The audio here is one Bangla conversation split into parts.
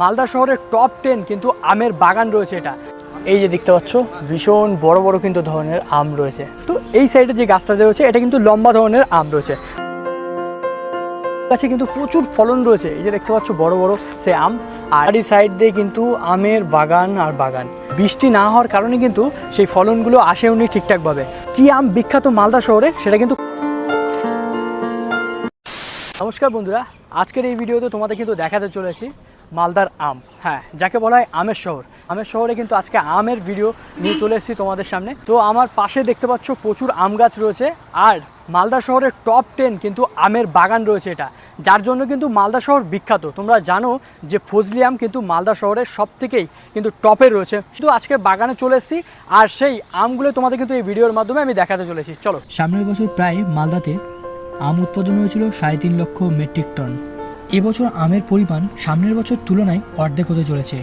মালদা শহরের টপ টেন কিন্তু আমের বাগান রয়েছে এটা। এই যে দেখতে পাচ্ছ, ভীষণ বড় বড় কিন্তু ধরনের আম রয়েছে। তো এই সাইডে যে গাছটা রয়েছে এটা কিন্তু লম্বা ধরনের আম রয়েছে। গাছে কিন্তু প্রচুর ফলন রয়েছে। এই যে দেখতে পাচ্ছ, বড় বড় সে আম। আর এই সাইড দিয়ে কিন্তু আমের বাগান আর বাগান। বৃষ্টি না হওয়ার কারণে কিন্তু সেই ফলনগুলো আসেওনি ঠিকঠাকভাবে। কি আম বিখ্যাত মালদা শহরে, সেটা কিন্তু নমস্কার বন্ধুরা। আজকের এই ভিডিওতে তোমাদের কিন্তু দেখাতে চলেছি। মালদার আম। হ্যাঁ যাকে বলা হয় আমের শহর। আমের শহরে কিন্তু আজকে আমের ভিডিও নিয়ে চলে এসেছি তোমাদের সামনে। তো আমার পাশে দেখতে পাচ্ছ প্রচুর আম গাছ রয়েছে। আর মালদা শহরের টপ টেন কিন্তু আমের বাগান রয়েছে এটা। যার জন্য কিন্তু মালদা শহর বিখ্যাত। তোমরা জানো যে ফজলি আম কিন্তু মালদা শহরের সব থেকেই কিন্তু টপে রয়েছে। শুধু আজকে বাগানে চলে এসেছি। আর সেই আমগুলো তোমাদের কিন্তু এই ভিডিওর মাধ্যমে আমি দেখাতে চলেছি। চলো। সামনের বছর প্রায় মালদাতে আম উৎপাদন হয়েছিল সাড়ে তিন লক্ষ মেট্রিক টন। এবছর আমের পরিমাণ সামনের বছর তুলনায় অর্ধেক হতে চলেছে।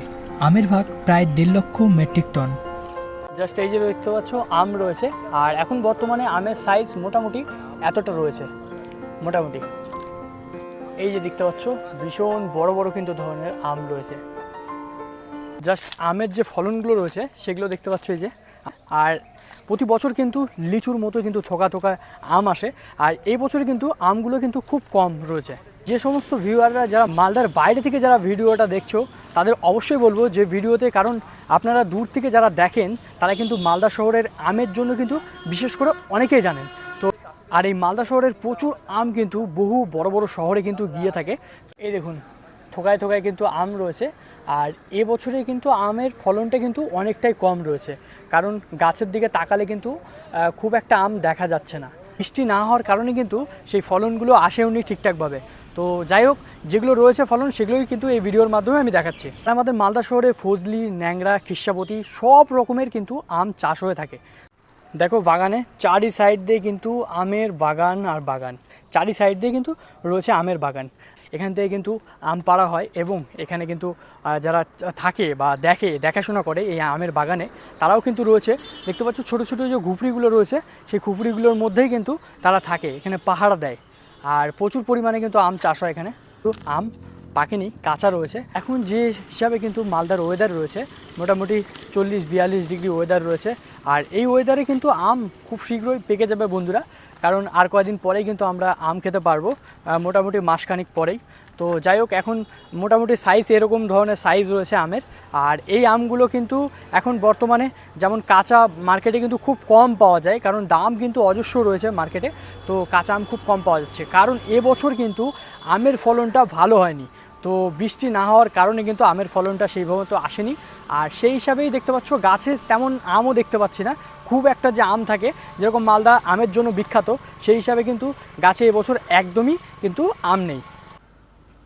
আমের ভাগ প্রায় দেড় লক্ষ মেট্রিক টন। জাস্ট এই যে দেখতে পাচ্ছ, আম রয়েছে। আর এখন বর্তমানে আমের সাইজ মোটামুটি এতটা রয়েছে। মোটামুটি। এই যে দেখতে পাচ্ছ, ভীষণ বড় বড় কিন্তু ধরনের আম রয়েছে। জাস্ট আমের যে ফলনগুলো রয়েছে, সেগুলো দেখতে পাচ্ছ এই যে। আর প্রতি বছর কিন্তু লিচুর মতো কিন্তু থোকা থোকা আম আসে। আর এই বছর কিন্তু আমগুলো কিন্তু খুব কম রয়েছে। যে সমস্ত ভিউয়াররা যারা মালদার বাইরে থেকে যারা ভিডিওটা দেখছ, তাদের অবশ্যই বলব যে ভিডিওতে, কারণ আপনারা দূর থেকে যারা দেখেন, তারা কিন্তু মালদা শহরের আমের জন্য কিন্তু বিশেষ করে অনেকেই জানেন। তো আর এই মালদা শহরের প্রচুর আম কিন্তু বহু বড় বড় শহরে কিন্তু গিয়ে থাকে। এই দেখুন, থোকায় থোকায় কিন্তু আম রয়েছে। আর এবছরে কিন্তু আমের ফলনটা কিন্তু অনেকটাই কম রয়েছে। কারণ গাছের দিকে তাকালে কিন্তু খুব একটা আম দেখা যাচ্ছে না। বৃষ্টি না হওয়ার কারণে কিন্তু সেই ফলনগুলো আসেওনি ঠিকঠাকভাবে। তো যাই হোক, যেগুলো রয়েছে ফলন, সেগুলোই কিন্তু এই ভিডিওর মাধ্যমে আমি দেখাচ্ছি। আমাদের মালদা শহরে ফজলি ন্যাংরা খিসাপতি সব রকমের কিন্তু আম চাষ হয়ে থাকে। দেখো বাগানে চারি সাইড দিয়ে কিন্তু আমের বাগান আর বাগান। চারি সাইড দিয়ে কিন্তু রয়েছে আমের বাগান। এখান থেকে কিন্তু আম পাড়া হয় এবং এখানে কিন্তু যারা থাকে বা দেখে, দেখাশোনা করে এই আমের বাগানে, তারাও কিন্তু রয়েছে। দেখতে পাচ্ছ ছোটো ছোটো যে ঘুপড়িগুলো রয়েছে, সেই ঘুপড়িগুলোর মধ্যেই কিন্তু তারা থাকে, এখানে পাহাড় দেয়। আর প্রচুর পরিমাণে কিন্তু আম চাষ হয় এখানে। তো আম পাকেনি, কাঁচা রয়েছে। এখন যে হিসাবে কিন্তু মালদার ওয়েদার রয়েছে মোটামুটি চল্লিশ, বিয়াল্লিশ ডিগ্রি ওয়েদার রয়েছে। আর এই ওয়েদারে কিন্তু আম খুব শীঘ্রই পেকে যাবে বন্ধুরা। কারণ আর কয়েকদিন পরেই কিন্তু আমরা আম খেতে পারব মোটামুটি মাসখানিক পরেই। তো যাই হোক, এখন মোটামুটি সাইজ এরকম ধরনের সাইজ রয়েছে আমের। আর এই আমগুলো কিন্তু এখন বর্তমানে যেমন কাঁচা মার্কেটে কিন্তু খুব কম পাওয়া যায়, কারণ দাম কিন্তু অজস্র রয়েছে মার্কেটে তো কাঁচা আম খুব কম পাওয়া যাচ্ছে। কারণ এবছর কিন্তু আমের ফলনটা ভালো হয়নি। তো বৃষ্টি না হওয়ার কারণে কিন্তু আমের ফলনটা সেইভাবে তো আসেনি। আর সেই হিসাবেই দেখতে পাচ্ছ গাছে তেমন আমও দেখতে পাচ্ছি না। খুব একটা যে আম থাকে, যেরকম মালদা আমের জন্য বিখ্যাত, সেই হিসাবে কিন্তু গাছে এবছর একদমই কিন্তু আম নেই।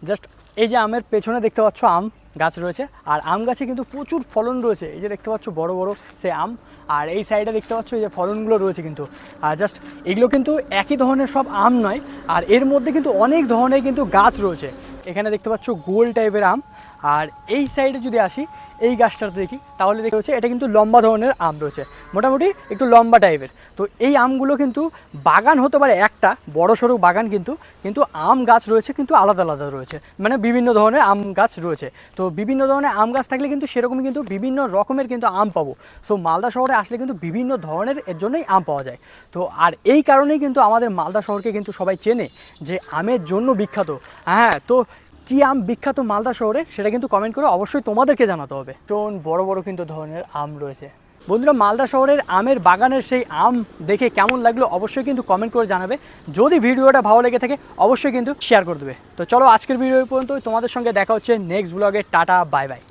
জাস্ট এই যে আমের পেছনে দেখতে পাচ্ছ আম গাছ রয়েছে, আর আম গাছে কিন্তু প্রচুর ফলন রয়েছে। এই যে দেখতে পাচ্ছ বড় বড় সে আম, আর এই সাইডে দেখতে পাচ্ছ এই যে ফলনগুলো রয়েছে কিন্তু। আর জাস্ট এগুলো কিন্তু একই ধরনের সব আম নয়, আর এর মধ্যে কিন্তু অনেক ধরনের কিন্তু গাছ রয়েছে। এখানে দেখতে পাচ্ছ গোল টাইপের আম। আর এই সাইডে যদি আসি এই গাছটাতে দেখি, তাহলে দেখতে হচ্ছে এটা কিন্তু লম্বা ধরনের আম রয়েছে। মোটামুটি একটু লম্বা টাইপের। তো এই আমগুলো কিন্তু বাগান হতে পারে একটা, বড় সড়ো বাগান কিন্তু কিন্তু আম গাছ রয়েছে, কিন্তু আলাদা আলাদা রয়েছে। মানে বিভিন্ন ধরনের আম গাছ রয়েছে। তো বিভিন্ন ধরনের আম গাছ থাকলে কিন্তু সেরকমই কিন্তু বিভিন্ন রকমের কিন্তু আম পাবো। সো মালদা শহরে আসলে কিন্তু বিভিন্ন ধরনের এর জন্যই আম পাওয়া যায়। তো আর এই কারণেই কিন্তু আমাদের মালদা শহরকে কিন্তু সবাই চেনে যে আমের জন্য বিখ্যাত। হ্যাঁ তো কি আম বিখ্যাত মালদা শহরে সেটা কিন্তু কমেন্ট করে অবশ্যই তোমাদেরকে জানাতে হবে। টোন বড় বড় কিন্তু ধরনের আম রয়েছে। বন্ধুরা মালদা শহরের আমের বাগানের সেই আম দেখে কেমন লাগল অবশ্যই কিন্তু কমেন্ট করে জানাবে। যদি ভিডিওটা ভালো লেগে থাকে অবশ্যই কিন্তু শেয়ার করে দেবে। তো চলো আজকের ভিডিও পর্যন্ত তোমাদের সঙ্গে দেখা হচ্ছে নেক্সট ব্লগে টাটা বাই বাই